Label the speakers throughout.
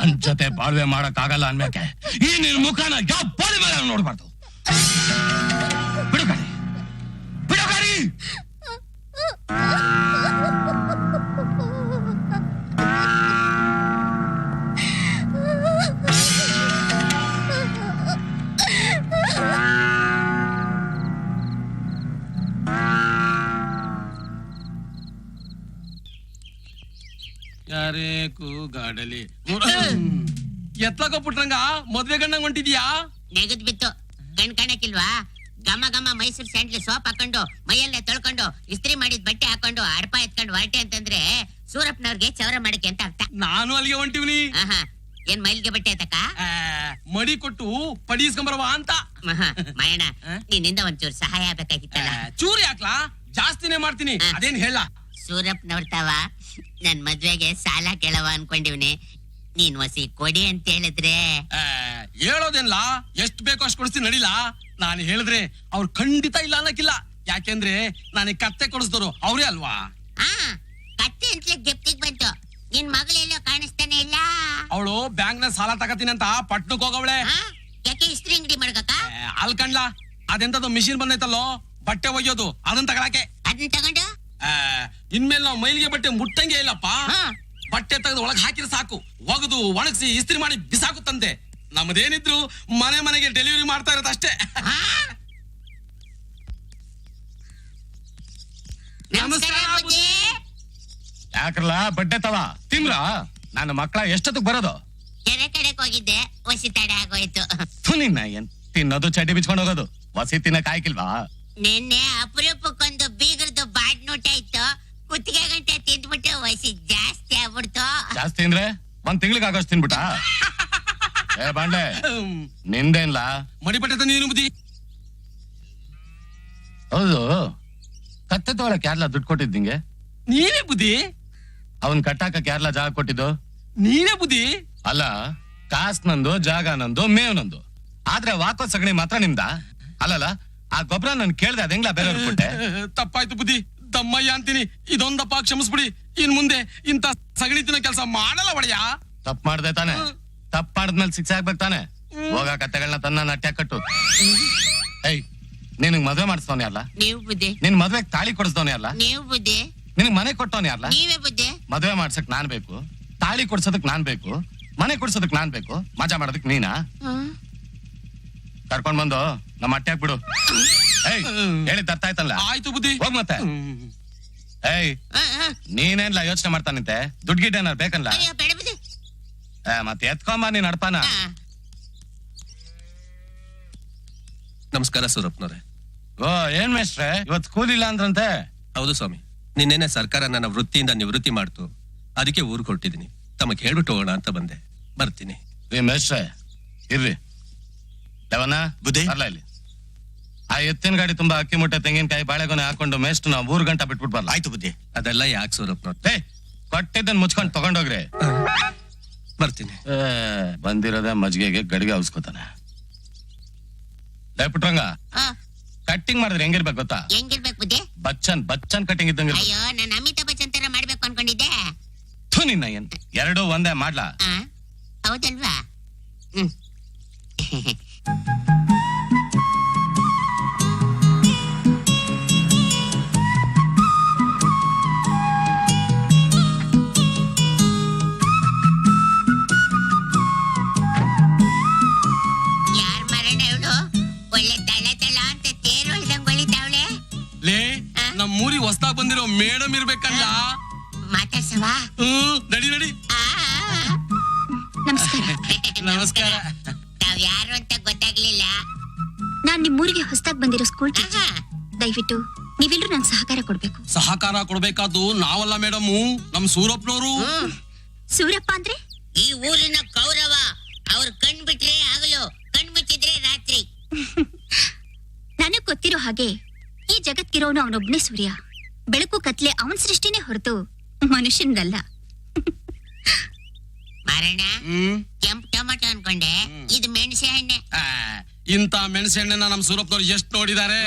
Speaker 1: ನನ್ ಜೊತೆ ಬಾಳ್ವೆ ಮಾಡಕ್ ಆಗಲ್ಲ ಅನ್ಬೇಕೆ. ಈ ನಿನ್ ಮುಖನ ಯಾವ ಬಾಳಿ ನೋಡ್ಬಾರ್ದು?
Speaker 2: ಕೂಗಾಡಲಿ ಎತ್ಲಕ ಪುಟ್ರಂಗ ಮದ್ವೆ ಗಂಡಂಗ್ ಹೊಂಟಿದ್ಯಾ?
Speaker 3: ನೆಗದ್ ಬಿತ್ತು. ಕಣ್ ಕಾಣಕ್ಕಿಲ್ವಾ? ಗಮ ಗಮ ಮೈಸೂರ್ ಸ್ಯಾಂಡ್ಲಿ ಸೋಪ್ ಹಾಕೊಂಡು ಮೈಯಲ್ಲೇ ತೊಳ್ಕೊಂಡು ಇಸ್ತ್ರಿ ಮಾಡಿದ ಬಟ್ಟೆ ಹಾಕೊಂಡು ಅಡ್ಪ ಎತ್ಕೊಂಡು ಹೊರಟೆ ಅಂತಂದ್ರೆ ಸೂರಪ್ಪನವ್ರಿಗೆ ಚೌರ ಮಾಡಕ್ಕೆ ಅಂತ ಅರ್ಥ.
Speaker 2: ನಾನು ಅಲ್ಲಿಗೆ ಹೊಂಟಿವ್ನಿ.
Speaker 3: ಆಹಾ. ಏನ್ ಮೈಲ್ಗೆ ಬಟ್ಟೆ ಆತಕ
Speaker 2: ಮಡಿ ಕೊಟ್ಟು ಪಡಿಸ್ಕೊಂಬರವ ಅಂತ.
Speaker 3: ಮಾಯಣ್ಣ? ನಿನ್ನಿಂದ ಒಂಚೂರು ಸಹಾಯ ಆಗ್ಬೇಕಾಗಿತ್ತಲ್ಲ.
Speaker 2: ಚೂರಿ ಹಾಕ್ಲಾ? ಜಾಸ್ತಿನೇ ಮಾಡ್ತೀನಿ. ಅದೇನ್ ಹೇಳ?
Speaker 3: ಸೂರಪ್ಪನವ್ರ ತಾವ ನನ್ ಮದ್ವೆಗೆ ಸಾಲ ಕೇಳವ ಅನ್ಕೊಂಡಿವ್ನಿ. ನೀನ್ ವಸಿ ಕೊಡಿ ಅಂತ ಹೇಳಿದ್ರೆ?
Speaker 2: ಹೇಳೋದೇನ್ಲ? ಎಷ್ಟು ಬೇಕೋ ಅಷ್ಟು ಕೊಡಿಸ್ತೀನಿ ನಡಿಲ್ಲ ನಾನು ಹೇಳಿದ್ರೆ ಅವ್ರು ಖಂಡಿತ ಇಲ್ಲ ಅನ್ನಕ್ಕಿಲ್ಲ ಯಾಕೆಂದ್ರೆ ನಾನು ಕತ್ತೆ ಕೊಡಿಸ್ದವ್ರು ಅವ್ರೇ ಅಲ್ವಾ?
Speaker 3: ಆ ಕತ್ತೆ ಅಂತಲೇ ಗೆಪ್ತಿಗ್ ಬಂತು. ನಿನ್ ಮಗಳೆಲ್ಲೋ ಕಾಣಿಸ್ತಾನೆ ಇಲ್ಲ?
Speaker 2: ಅವಳು ಬ್ಯಾಂಕ್ನ ಸಾಲ ತಗತೀನಿ ಅಂತ ಪಟ್ನಕ್ ಹೋಗವಳೆ.
Speaker 3: ಆ? ಯಾಕೆ ಇಸ್ತ್ರಿ ಅಂಗಡಿ ಮಾಡ್ಕಕ್ಕ
Speaker 2: ಅಲ್ ಕಣ್ಲಾ ಅದೆಂತದ್ದು ಮಿಷಿನ್ ಬಂದೈತಲ್ಲೋ? ಬಟ್ಟೆ ಒಯ್ಯೋದು ಅದನ್ನ ತಗೊಳಕ್ಕೆ.
Speaker 3: ಅದನ್ನ ತಗೊಂಡು?
Speaker 2: ಇನ್ಮೇಲೆ ನಾವು ಮೈಲಿಗೆ ಬಟ್ಟೆ ಮುಟ್ಟಂಗೆ ಇಲ್ಲಪ್ಪ.
Speaker 3: ಹಾ.
Speaker 2: ಬಟ್ಟೆ ತೆಗೆದು ಒಳಗೆ ಹಾಕಿದ್ರೆ ಸಾಕು. ಒಗದು ಒಣಗಿಸಿ ಇಸ್ತ್ರಿ ಮಾಡಿ ಬಿಸಾಕುತ್ತಂತೆ ನಮ್ದೇನಿದ್ರು ಮನೆ ಮನೆಗೆ ಡೆಲಿವರಿ ಮಾಡ್ತಾ ಇರೋದು ಅಷ್ಟೇ.
Speaker 1: ಯಾಕ್ರಲ್ಲ ಬಟ್ಟೆ ತವ. ತಿಮ್ರ ನನ್ನ ಮಕ್ಕಳ ಎಷ್ಟೊತ್ತಿಗೆ ಬರೋದು?
Speaker 3: ಕೆರೆ ಕಡೆ ಹೋಗಿದ್ದೆ. ಒಸಿ ತಡೆ ಆಗೋಯ್ತು.
Speaker 1: ನಿನ್ನ ಏನ್ ತಿನ್ನೋದು ಚಡ್ಡಿ ಬಿಚ್ಕೊಂಡು ಹೋಗೋದು. ವಸಿ ತಿನ್ನಕ್ ಆಯ್ಕಿಲ್ವಾ
Speaker 3: ನಿನ್ನೆ ಅಪರೂಪಕ್ಕೊಂದು ಕುತ್ತಿಗೆ ಗಂಟೆ ತಿಂದ್ಬಿಟ್ಟು ವಯಸ್ಸಿ ಜಾಸ್ತಿ ಆಗ್ಬಿಡ್ತು
Speaker 1: ಜಾಸ್ತಿ ಅಂದ್ರೆ ಒಂದ್ ತಿಂಗ್ಳಿಗೆ ಆಗೋಷ್ಟು ತಿನ್ಬಿಟ್ಟ ಏ ಬಾಂಡೆ. ನಿಂದೇನ್ಲಾ?
Speaker 2: ಮಡಿ ಬಟ್ಟೆ ನೀನು ಬುದ್ಧಿ.
Speaker 1: ಹೌದು. ಕತ್ತೆ ತಗೊಳಕ್ ಯಾರ್ಲ ದುಡ್ಡು ಕೊಟ್ಟಿದ್ ನಿಂಗೆ?
Speaker 2: ನೀನೇ ಬುದ್ಧಿ?
Speaker 1: ಅವನ್ ಕಟ್ಟಾಕ ಯಾರ್ಲ ಜಾಗ ಕೊಟ್ಟಿದ್ದು?
Speaker 2: ನೀನೇ ಬುದ್ಧಿ?
Speaker 1: ಅಲ್ಲ ಕಾಸ್ ನಂದು ಜಾಗ ನಂದು ಮೇವ್ ನಂದು. ಆದ್ರೆ ವಾಕೋ ಸಗಣಿ ಮಾತ್ರ ನಿಮ್ದ? ಅಲ್ಲಲ್ಲ ಆ ಗೊಬ್ಬರ ನಾನು ಕೇಳ್ದೆ ಅದ್ ಹೆಂಗ್ಲಾ ಬೇರೆಯವ್ರಿಗೆ ಕೊಟ್ಟೆ?
Speaker 2: ತಪ್ಪಾಯ್ತು ಬುದ್ಧಿ. ದಮ್ಮಯ್ಯ ಅಂತೀನಿ. ಇದೊಂದಪ್ಪ ಕ್ಷಮಿಸ್ಬಿಡಿ. ಇನ್ ಮುಂದೆ ಇಂತ ಸಗಣಿ ತಿನ್ನೋ ಕೆಲಸ ಮಾಡಲ್ಲ ಒಡೆಯ.
Speaker 1: ತಪ್ಪು ಮಾಡ್ದೆ ತಾನೆ. ತಪ್ಪು ಮಾಡಿದ್ಮೇಲೆ ಶಿಕ್ಷೆ ಆಗ್ಬೇಕು ತಾನೆ. ಹೋಗ ಕತ್ತೆಗಳನ್ನ ತನ್ನ ನಟ್ಯ ಕಟ್ಟು. ಏಯ್ ನಿನಗ್ ಮದ್ವೆ ಮಾಡಿಸ್ತವನೇ ಅಲ್ಲ?
Speaker 3: ನೀವು ಬುದ್ಧಿ.
Speaker 1: ನಿನ್ ಮದ್ವೆ ತಾಳಿ ಕೊಡಿಸ್ದವನೇ ಅಲ್ಲ?
Speaker 3: ನೀವು ಬುದ್ಧಿ.
Speaker 1: ನಿನಗ್ ಮನೆ ಕೊಟ್ಟವನೇ ಅಲ್ಲ?
Speaker 3: ನೀವೇ ಬುದ್ಧಿ.
Speaker 1: ಮದ್ವೆ ಮಾಡ್ಸಕ್ ನಾನ್ ಬೇಕು. ತಾಳಿ ಕೊಡ್ಸೋದಕ್ ನಾನ್ ಬೇಕು. ಮನೆ ಕೊಡ್ಸೋದಕ್ ನಾನ್ ಬೇಕು. ಮಜಾ ಮಾಡೋದಕ್ ನೀನಾ? ಕರ್ಕೊಂಡ್ ಬಂದು ನಮ್ಮ ಅಟ್ಟ್ಯಾಕ್ ಬಿಡು. ಏಯ್ ಹೇಳಿದ್ ಅರ್ಥ ಆಯ್ತಲ್ಲ?
Speaker 2: ಆಯ್ತು ಬುದ್ಧಿ.
Speaker 1: ಹೋಗ್ ಮತ್ತೆ. ಏಯ್. ನೀನೇನ್ಲ ಯೋಚನೆ ಮಾಡ್ತಾನಂತೆ? ದುಡ್ಡು ಗಿಡ್ಡ ಏನಾರು ಬೇಕಲ್ಲ
Speaker 3: ಅಯ್ಯೋ ಬೇಡ ಬುದ್ಧಿ.
Speaker 1: ಏ, ಮತ್ತೆ ಎತ್ಕೊಂಬ ನೀನ್ ಅಡ್ಪಾನ?
Speaker 3: ಆ,
Speaker 4: ನಮಸ್ಕಾರ ಸೂರಪ್ಪನವ್ರೆ
Speaker 1: ಓ ಏನ್ ಮೇಷ್ಟ್ರೆ? ಇವತ್ ಕೂಲಿಲ್ಲ ಇಲ್ಲ ಅಂದ್ರಂತೆ?
Speaker 4: ಹೌದು ಸ್ವಾಮಿ. ನಿನ್ನೆನೆ ಸರ್ಕಾರ ನನ್ನ ವೃತ್ತಿಯಿಂದ ನಿವೃತ್ತಿ ಮಾಡ್ತು. ಅದಕ್ಕೆ ಊರಿಗೆ ಹೊರಟಿದ್ದೀನಿ ತಮಗೆ ಹೇಳ್ಬಿಟ್ಟು ಹೋಗೋಣ ಅಂತ ಬಂದೆ. ಬರ್ತೀನಿ.
Speaker 1: ಏ ಮೇಷ್ಟ್ರೆ ಇರ್ರಿ. ಲವನ
Speaker 4: ಬುದ್ಧಿ?
Speaker 1: ಅಲ್ಲ ಇಲ್ಲಿ. ಆ ಎತ್ತಿನ ಗಾಡಿ ತುಂಬಾ ಅಕ್ಕಿ ಮುಟ್ಟೆ ತೆಂಗಿನಕಾಯಿ ಬಾಳೆಗೊನೆ ಹಾಕೊಂಡು ಮೇಸ್ಟ್ ನಾವು ಮೂರು ಗಂಟೆ ಬಿಟ್ಬಿಟ್
Speaker 4: ಆಯ್ತು ಬುದ್ಧಿ. ಅದೆಲ್ಲ ಯಾಕೆ ಸೂರಪ್ಪ
Speaker 1: ಏ ಕೊಟ್ಟಿದ್ದನ್ ಮುಚ್ಕೊಂಡು ತಗೊಂಡೋಗ್ರಿ.
Speaker 4: ಬರ್ತೀನಿ.
Speaker 1: ಏ, ಬಂದಿರೋದೇ ಮಜ್ಗೆಗೆ ಗಡಿಗೆ ಅವಸ್ಕೋತಾನೆ ಲೇ ಪುಟ್ರಂಗ
Speaker 3: ಆ,
Speaker 1: ಕಟ್ಟಿಂಗ್ ಮಾಡಿದ್ರೆ ಹೆಂಗಿರ್ಬೇಕು ಗೊತ್ತಾ?
Speaker 3: ಹೆಂಗಿರ್ಬೇಕು ಬುದ್ಧಿ?
Speaker 1: ಬಚ್ಚನ್ ಬಚ್ಚನ್ ಕಟ್ಟಿಂಗ್ ಇದ್ದಂಗೆ
Speaker 3: ಅಯ್ಯೋ ನಾನು ಅಮಿತಾಬ್ ಬಚ್ಚನ್ ತರ ಮಾಡ್ಬೇಕು ಅನ್ಕೊಂಡಿದ್ದೆ.
Speaker 1: ಥು ನಿನ್ನ ಏನ್? ಎರಡು ಒಂದೇ ಮಾಡ್ಲಾ?
Speaker 3: ಆ, ಹೌದಲ್ವಾ? ಹ್ಮ್.
Speaker 5: ನಮಸ್ಕಾರ.
Speaker 3: ತಾವ್ ಯಾರು ಅಂತ ಗೊತ್ತಾಗ್ಲಿಲ್ಲ.
Speaker 5: ನಾನ್ ನಿಮ್ಮೂರಿಗೆ ಹೊಸದಾಗಿ ಬಂದಿರೋ ಸ್ಕೂಲ್ ಟೀಚರ್ ದಯವಿಟ್ಟು ನೀವೆಲ್ಲರೂ ನಂಗೆ ಸಹಕಾರ ಕೊಡ್ಬೇಕು.
Speaker 2: ಸಹಕಾರ ಕೊಡ್ಬೇಕಾದ್ದು ನಾವಲ್ಲ ಮೇಡಮ್ ನಮ್ ಸೂರಪ್ಪನವರು.
Speaker 5: ಸೂರಪ್ಪ ಅಂದ್ರೆ?
Speaker 3: ಈ ಊರಿನ ಕೌರವ ಅವ್ರ ಕಣ್ ಬಿಟ್ರೆ ಆಗಲು ಕಣ್ ಮುಚ್ಚಿದ್ರೆ ರಾತ್ರಿ.
Speaker 5: ನನಗ್ ಗೊತ್ತಿರೋ ಹಾಗೆ ಈ ಜಗತ್ಗಿರೋನು ಅವನೊಬ್ನೇ ಸೂರ್ಯ. ಬೆಳಕು ಕತ್ಲೆ ಅವನ್ ಸೃಷ್ಟಿನೇ ಹೊರತು ಮನುಷ್ಯನ್ದಲ್ಲ
Speaker 3: ಮಾರಣ್ಣ
Speaker 2: ಹ್ಮ್.
Speaker 3: ಕೆಂಪ್ ಟೊಮೆಟೊ ಅನ್ಕೊಂಡೆ. ಇದು ಮೆಣಸೆ ಹಣ್ಣೆ.
Speaker 2: ಮೆಣಸೆಣ್ಣೆನ ನಮ್ ಸೂರಪ್ಪನವ್ರು ಎಷ್ಟ್ ನೋಡಿದ್ದಾರೆ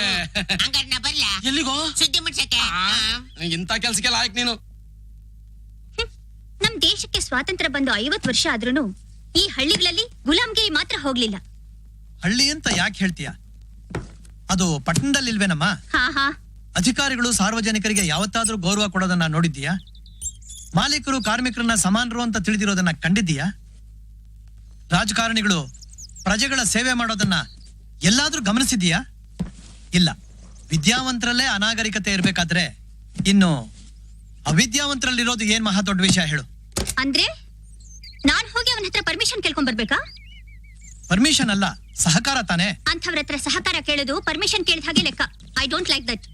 Speaker 3: ಹಂಗಾರೆ ನಾ ಬರ್ಲಾ?
Speaker 2: ಎಲ್ಲಿಗೋ?
Speaker 3: ಸುದ್ದಿ ಮುಟ್ಸಕ್ಕೆ.
Speaker 2: ಇಂತ ಕೆಲ್ಸಕ್ಕೆಲ್ಲ ಆಯ್ತು ಲಾಯಕ್ ನೀನು.
Speaker 5: ನಮ್ ದೇಶಕ್ಕೆ ಸ್ವಾತಂತ್ರ್ಯ ಬಂದು ಐವತ್ ವರ್ಷ ಆದ್ರೂನು ಈ ಹಳ್ಳಿಗಳಲ್ಲಿ ಗುಲಾಮ್ಗೆ ಮಾತ್ರ ಹೋಗ್ಲಿಲ್ಲ.
Speaker 6: ಹಳ್ಳಿ ಅಂತ ಯಾಕೆ ಹೇಳ್ತೀಯ? ಅದು ಪಟ್ಟಣದಲ್ಲಿಲ್ವೇನಮ್ಮ?
Speaker 5: ಹಾ ಹಾ.
Speaker 6: ಅಧಿಕಾರಿಗಳು ಸಾರ್ವಜನಿಕರಿಗೆ ಯಾವತ್ತಾದ್ರೂ ಗೌರವ ಕೊಡೋದನ್ನ ನೋಡಿದ್ದೀಯಾ? ಮಾಲೀಕರು ಕಾರ್ಮಿಕರನ್ನ ಸಮಾನರು ಅಂತ ತಿಳಿದಿರೋದನ್ನ ಕಂಡಿದ್ದೀಯಾ? ರಾಜಕಾರಣಿಗಳು ಪ್ರಜೆಗಳ ಸೇವೆ ಮಾಡೋದನ್ನ ಎಲ್ಲಾದ್ರೂ ಗಮನಿಸಿದೀಯಾ ಇಲ್ಲ. ವಿದ್ಯಾವಂತರಲ್ಲೇ ಅನಾಗರಿಕತೆ ಇರ್ಬೇಕಾದ್ರೆ ಇನ್ನು ಅವಿದ್ಯಾವಂತರಲ್ಲಿರೋದು ಏನ್ ಮಹಾ ದೊಡ್ಡ ವಿಷಯ ಹೇಳು.
Speaker 5: ಅಂದ್ರೆ? ನಾನ್ ಹೋಗಿ ಅವನ ಹತ್ರ ಪರ್ಮಿಷನ್ ಕೇಳ್ಕೊಂಡ್ ಬರ್ಬೇಕಾ?
Speaker 6: ಪರ್ಮಿಷನ್ ಅಲ್ಲ ಸಹಕಾರ ತಾನೆ?
Speaker 5: ಅಂಥವ್ರ ಹತ್ರ ಸಹಕಾರ ಕೇಳೋದು ಪರ್ಮಿಷನ್ ಕೇಳಿದ ಹಾಗೆ ಲೆಕ್ಕ. ಐ ಡೋಂಟ್ ಲೈಕ್ ದಟ್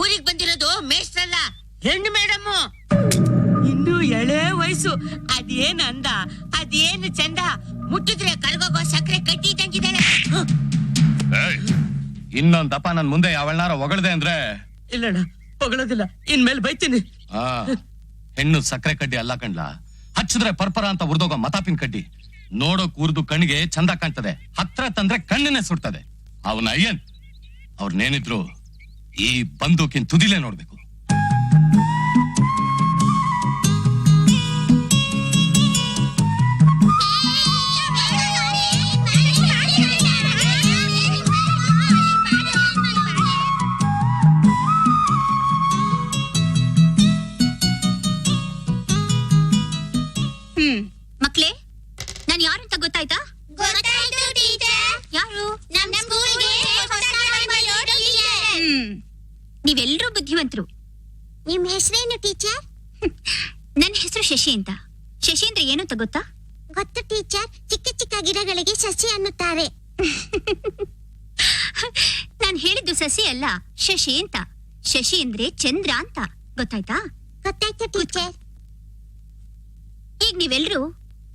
Speaker 3: ಊರಿಗೆ ಬಂದಿರೋದು ಮೇಷ್ಟ್ರಲ್ಲ. ಹೆಣ್ಣು ಮೇಡಮ್
Speaker 7: ಇನ್ನು ಎಳೆ ವಯಸ್ಸು. ಅದೇನ್ ಅಂದ ಅದೇನು ಚಂದ.
Speaker 3: ಮುಟ್ಟಿದ್ರೆ ಕರ್ಗೋಗೋ ಸಕ್ಕರೆ ಕಟ್ಟಿ ತಂಗಿದ್ದಾಳೆ
Speaker 1: ಏಯ್, ಇನ್ನೊಂದ್ ದಪ್ಪ ನನ್ ಮುಂದೆ ಯಾವಳ್ನಾರ ಹೊಗಳದೆ ಅಂದ್ರೆ?
Speaker 7: ಇಲ್ಲಣ್ಣ ಹೊಗಳೋದಿಲ್ಲ. ಇನ್ಮೇಲೆ ಬೈತೀನಿ.
Speaker 1: ಆ ಹೆಣ್ಣು ಸಕ್ಕರೆ ಕಡ್ಡಿ ಅಲ್ಲ ಕಣ್ಲ? ಹಚ್ಚಿದ್ರೆ ಪರ್ಪರ ಅಂತ ಉರ್ದೋಗೋ ಮತಾಪಿನ ಕಡ್ಡಿ. ನೋಡೋಕ್ ಉರ್ದು ಕಣ್ಣಿಗೆ ಚಂದ ಕಾಣ್ತದೆ. ಹತ್ರ ತಂದ್ರೆ ಕಣ್ಣನ್ನೇ ಸುಡ್ತದೆ. ಅವನ ಅಯ್ಯನ್ ಅವ್ರನ್ನೇನಿದ್ರು ಈ ಬಂದೂಕಿನ ತುದಿಲೇ ನೋಡ್ಬೇಕು.
Speaker 5: ಶಶಿ ಅಂತ. ಶಶಿ ಅಂದ್ರೆ ಏನು ಅಂತ ಗೊತ್ತಾ?
Speaker 8: ಗೊತ್ತು ಟೀಚರ್. ಚಿಕ್ಕ ಚಿಕ್ಕ ಗಿಡಗಳಿಗೆ ಶಶಿ ಅನ್ನುತ್ತಾರೆ.
Speaker 5: ನಾನ್ ಹೇಳಿದ್ದು ಸಸಿ ಅಲ್ಲ ಶಶಿ ಅಂತ. ಶಶಿ ಅಂದ್ರೆ ಚಂದ್ರ ಅಂತ. ಗೊತ್ತಾಯ್ತಾ?
Speaker 8: ಗೊತ್ತಾಯ್ತು ಟೀಚರ್.
Speaker 5: ಈಗ ನೀವೆಲ್ಲರೂ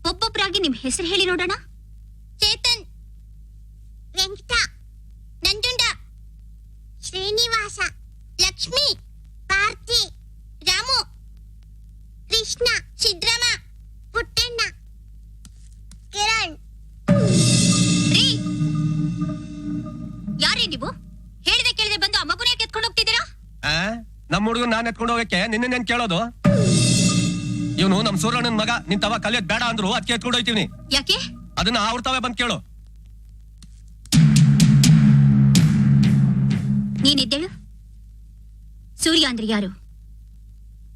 Speaker 5: ಒಬ್ಬೊಬ್ಬರಾಗಿ ನಿಮ್ ಹೆಸರು ಹೇಳಿ ನೋಡೋಣ?
Speaker 8: ಚೇತನ್. ವೆಂಕಟ. ನಂಜುಂಡ. ಶ್ರೀನಿವಾಸ. ಲಕ್ಷ್ಮಿ.
Speaker 4: ಹುಡುಗ ನಾನ್ ಎತ್ಕೊಂಡು ಹೋಗಕ್ಕೆ ನಿನ್ನೆ ನೆನ್ ಕೇಳೋದು? ಇವನು ನಮ್ ಸೂರ್ಯಣ್ಣನ ಮಗ ನಿನ್ ತವ ಕಲಿಯೋದ್ ಬೇಡ ಅಂದ್ರು ಅದಕ್ಕೆ ಎತ್ಕೊಂಡು ಹೋಯ್ತೀವಿ
Speaker 5: ಯಾಕೆ?
Speaker 4: ಅದನ್ನ ಅವ್ರ ತಾವೇ ಬಂದ್ ಕೇಳು.
Speaker 5: ನೀನಿದ್ದೇಳು ಸೂರ್ಯ ಅಂದ್ರೆ ಯಾರು?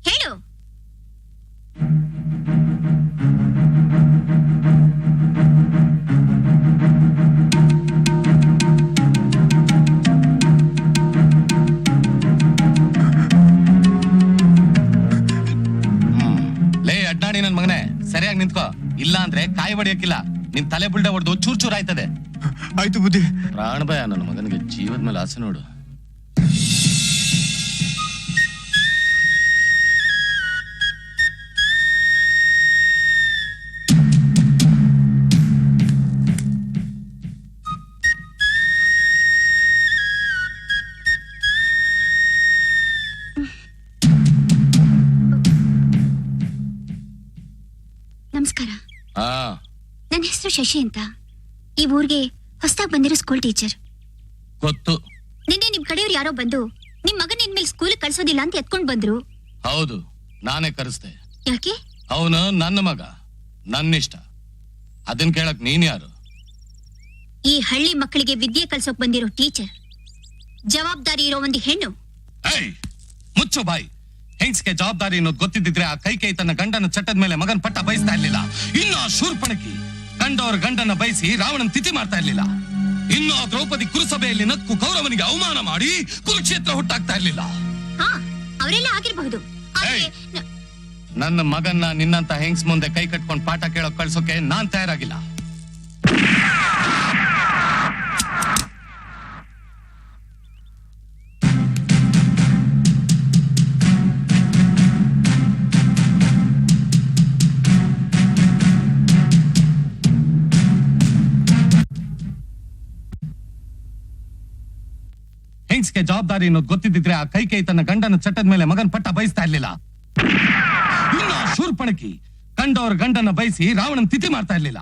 Speaker 5: ಹೇಳು.
Speaker 1: ಅಂದ್ರೆ ಕಾಯಿ ಹೊಡಿಯಕ್ಕಿಲ್ಲ. ನಿನ್ ತಲೆ ಬುಲ್ಡ ಹೊಡೆದು ಚೂರ್ ಚೂರ್ ಆಯ್ತದೆ.
Speaker 9: ಆಯ್ತು ಬುದ್ಧಿ.
Speaker 1: ಪ್ರಾಣ ಭಯ ನನ್ನ ಮಗನಿಗೆ ಜೀವದ ಮೇಲೆ ಆಸೆ ನೋಡು.
Speaker 5: ಶಶಿ ಅಂತ. ಈ ಊರಿಗೆ ಹೊಸದಾಗಿ ಬಂದಿರೋ ಸ್ಕೂಲ್ ಟೀಚರ್
Speaker 1: ಗೊತ್ತು.
Speaker 5: ನಿನ್ನೆ ನಿಮ್ ಕಡೆಯವ್ರು ಯಾರೋ ಬಂದು ನಿಮ್ ಮಗನ ಇನ್ಮೇಲೆ ಸ್ಕೂಲ್ ಕಳ್ಸೋದಿಲ್ಲ ಅಂತ ಎತ್ಕೊಂಡ್ ಬಂದ್ರು.
Speaker 1: ಹೌದು ನಾನೇ ಕರೆಸ್ದೆ.
Speaker 5: ಯಾಕೆ?
Speaker 1: ಅವನು ನನ್ನ ಮಗ ನನ್ನ ಇಷ್ಟ ಅದನ್ ಕೇಳಕ್ ನೀನ್ ಯಾರು?
Speaker 5: ಈ ಹಳ್ಳಿ ಮಕ್ಕಳಿಗೆ ವಿದ್ಯೆ ಕಲ್ಸೋಕ್ ಬಂದಿರೋ ಟೀಚರ್ ಜವಾಬ್ದಾರಿ ಇರೋ ಒಂದು ಹೆಣ್ಣು.
Speaker 1: ಏಯ್ ಮುಚ್ಚು ಬಾಯಿ. ಹೆಂಗ್ಸ್ಗೆ ಜವಾಬ್ದಾರಿ ಅನ್ನೋದು ಗೊತ್ತಿದ್ದಿದ್ರೆ ಆ ಕೈ ಕೈ ತನ್ನ ಗಂಡನ ಚಟ್ಟದ ಮೇಲೆ ಮಗನ್ ಪಟ್ಟ ಬಯಸ್ತಾ ಇರ್ಲಿಲ್ಲ. ಇನ್ನು ಆ ಶೂರ್ಪಣಕಿ. ಕಂಡವ್ರ ಗಂಡನ ಬಯಸಿ ರಾವಣನ್ ತಿಥಿ ಮಾಡ್ತಾ ಇರ್ಲಿಲ್ಲ. ಇನ್ನು ಆ ದ್ರೌಪದಿ ಕುರುಸಭೆಯಲ್ಲಿ ನಕ್ಕು ಕೌರವನಿಗೆ ಅವಮಾನ ಮಾಡಿ ಕುರುಕ್ಷೇತ್ರ ಹುಟ್ಟಾಗ್ತಾ ಇರ್ಲಿಲ್ಲ.
Speaker 5: ಹಾ ಅವರೆಲ್ಲ ಆಗಿರಬಹುದು. ಆದ್ರೆ
Speaker 1: ನನ್ನ ಮಗನ್ನ ನಿನ್ನಂತ ಹೆಂಗ್ಸ್ ಮುಂದೆ ಕೈ ಕಟ್ಕೊಂಡು ಪಾಠ ಕೇಳೋಕ್ ಕಳ್ಸೋಕೆ ನಾನ್ ತಯಾರಾಗಿಲ್ಲ. ಹೆಂಗ್ಸ್ಗೆ ಜವಾಬ್ದಾರಿ ಅನ್ನೋದು ಗೊತ್ತಿದ್ದಿದ್ರೆ ಆ ಕೈ ಕೈ ತನ್ನ ಗಂಡನ ಚಟ್ಟದ ಮೇಲೆ ಮಗನ್ ಪಟ್ಟ ಬಯಸ್ತಾ ಇರ್ಲಿಲ್ಲ. ಇನ್ನು ಶೂರ್ಪಣಕಿ ಗಂಡನ ಬಯಸಿ ರಾವಣನ್ ತಿಥಿ ಮಾಡ್ತಾ ಇರ್ಲಿಲ್ಲ.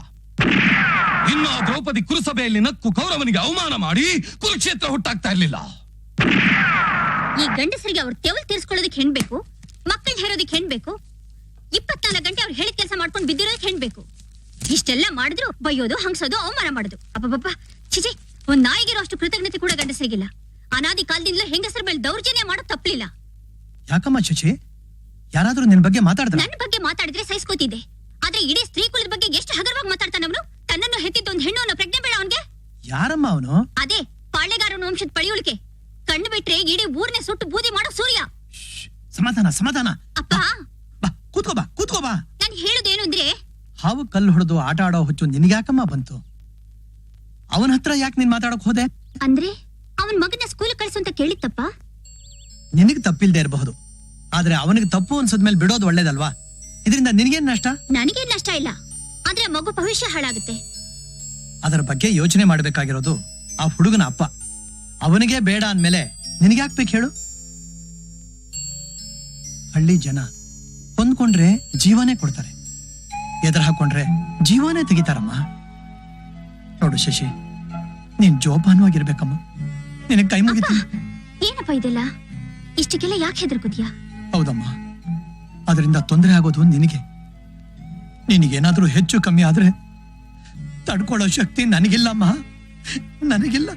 Speaker 1: ಇನ್ನು ಆ ದ್ರೌಪದಿ ಕುರುಸಭೆಯಲ್ಲಿ ನಕ್ಕು ಕೌರವನಿಗೆ ಅವಮಾನ ಮಾಡಿ ಕುರುಕ್ಷೇತ್ರ ಹುಟ್ಟಾಗ್ತಾ ಇರ್ಲಿಲ್ಲ.
Speaker 5: ಈ ಗಂಡಸರಿಗೆ ಅವ್ರ ತೆವಲ್ ತೀರ್ಸ್ಕೊಳ್ಳೋದಕ್ಕೆ ಹೆಣ್ಬೇಕು? ಮಕ್ಕಳು ಹೇರೋದಕ್ಕೆ ಹೆಣ್ಬೇಕು? ಇಪ್ಪತ್ನಾಲ್ಕು ಗಂಟೆ ಅವ್ರು ಹೇಳಿದ ಕೆಲಸ ಮಾಡ್ಕೊಂಡು ಬಿದ್ದಿರೋದಕ್ಕೆ ಹೆಣ್ಬೇಕು? ಇಷ್ಟೆಲ್ಲ ಮಾಡಿದ್ರು ಬೈಯೋದು ಹಂಗ್ಸೋದು, ಅವಮಾನ ಮಾಡೋದು. ಅಪ್ಪಪ್ಪ ಚಿಚಿ ಒಂದ್ ನಾಯಿಗಿರೋ ಅಷ್ಟು ಕೃತಜ್ಞತೆ ಕೂಡ ಗಂಡಸರಿಗಿಲ್ಲ. ಅನಾದಿ ಕಾಲದಿಂದಲೂ ಹೆಂಗಸರ ಮೇಲೆ ದೌರ್ಜನ್ಯ ಮಾಡೋ ತಪ್ಪಲಿಲ್ಲ
Speaker 6: ಯಾಕಮ್ಮ ಶಶಿ? ಯಾರಾದ್ರೂ ನಿನ್ ಬಗ್ಗೆ ಮಾತಾಡ್ತಾರೆ?
Speaker 5: ನನ್ನ ಬಗ್ಗೆ ಮಾತಾಡಿದ್ರೆ ಸಹಿಸ್ಕೋತಿದ್ದೆ. ಆದ್ರೆ ಇಡೀ ಸ್ತ್ರೀ ಕುಲದ ಬಗ್ಗೆ ಎಷ್ಟು ಹಗರವಾಗಿ ಮಾತಾಡ್ತಾನವನು ತನ್ನನ್ನು ಹೆತ್ತಿದ್ದ ಒಂದು ಹೆಣ್ಣು ಅನ್ನೋ ಪ್ರಜ್ಞೆ ಬೇಡ ಅವನ್ಗೆ?
Speaker 6: ಯಾರಮ್ಮ ಅವನು?
Speaker 5: ಅದೇ ಪಾಳೆಗಾರನ ವಂಶದ ಪಳಿಯುಳಿಕೆ. ಕಣ್ಣು ಬಿಟ್ರೆ ಇಡೀ ಊರ್ನೆ ಸುಟ್ಟು ಬೂದಿ ಮಾಡೋ ಸೂರ್ಯ.
Speaker 6: ಸಮಾಧಾನ ಸಮಾಧಾನ.
Speaker 5: ಅಪ್ಪ!
Speaker 6: ಬಾ ಕೂತ್ಕೋ ಬಾ ಕೂತ್ಕೋ ಬಾ.
Speaker 5: ನಾನು ಹೇಳುದೇನು ಅಂದ್ರೆ
Speaker 6: ಹಾವು ಕಲ್ಲು ಹೊಡೆದು ಆಟ ಆಡೋ ಹುಚ್ಚು ನಿನಗ್ಯಾಕಮ್ಮ ಬಂತು? ಅವನ ಹತ್ರ ಯಾಕೆ ನೀನ್ ಮಾತಾಡಕ್ ಹೋದೆ?
Speaker 5: ಅಂದ್ರೆ? ಅವನ್ ಮಗನ ಸ್ಕೂಲ್ ಕಳಿಸು ಅಂತ ಕೇಳಿತ್ತಪ್ಪ
Speaker 6: ನಿನಗ್ ತಪ್ಪಿಲ್ದೇ ಇರಬಹುದು. ಆದ್ರೆ ಅವನಿಗೆ ತಪ್ಪು ಅನ್ಸದ್ಮೇಲೆ ಬಿಡೋದು ಒಳ್ಳೇದಲ್ವಾ? ಇದರಿಂದ ನಿನಗೇನ್ ನಷ್ಟ?
Speaker 5: ನನಗೇನ್ ನಷ್ಟ ಇಲ್ಲ. ಆದ್ರೆ ಮಗು ಭವಿಷ್ಯ ಹಾಳಾಗುತ್ತೆ.
Speaker 6: ಅದರ ಬಗ್ಗೆ ಯೋಚನೆ ಮಾಡಬೇಕಾಗಿರೋದು ಆ ಹುಡುಗನ ಅಪ್ಪ. ಅವನಿಗೆ ಬೇಡ ಅಂದ್ಮೇಲೆ ನಿನಗ್ಯಾಕ್ಬೇಕು ಹೇಳು? ಹಳ್ಳಿ ಜನ ಹೊಂದ್ಕೊಂಡ್ರೆ ಜೀವನೇ ಕೊಡ್ತಾರೆ. ಎದುರು ಹಾಕೊಂಡ್ರೆ ಜೀವನೇ ತೆಗಿತಾರಮ್ಮ. ನೋಡು ಶಶಿ ನೀನ್ ಜೋಪಾನವಾಗಿರ್ಬೇಕಮ್ಮ. ನಿನಗ್ ಕೈ ಮುಗಿತೀನಿ
Speaker 5: ಏನಪ್ಪ ಇದೆಲ್ಲ? ಇಷ್ಟಕ್ಕೆಲ್ಲ ಯಾಕೆ ಹೆದರ್ಕೋದ್ಯಾ
Speaker 6: ಹೌದಮ್ಮ. ಅದರಿಂದ ತೊಂದರೆ ಆಗೋದು ನಿನಗೆ. ನಿನಗೇನಾದ್ರೂ ಹೆಚ್ಚು ಕಮ್ಮಿ ಆದ್ರೆ ತಡ್ಕೊಳ್ಳೋ ಶಕ್ತಿ ನನಗಿಲ್ಲಮ್ಮ. ನನಗಿಲ್ಲ.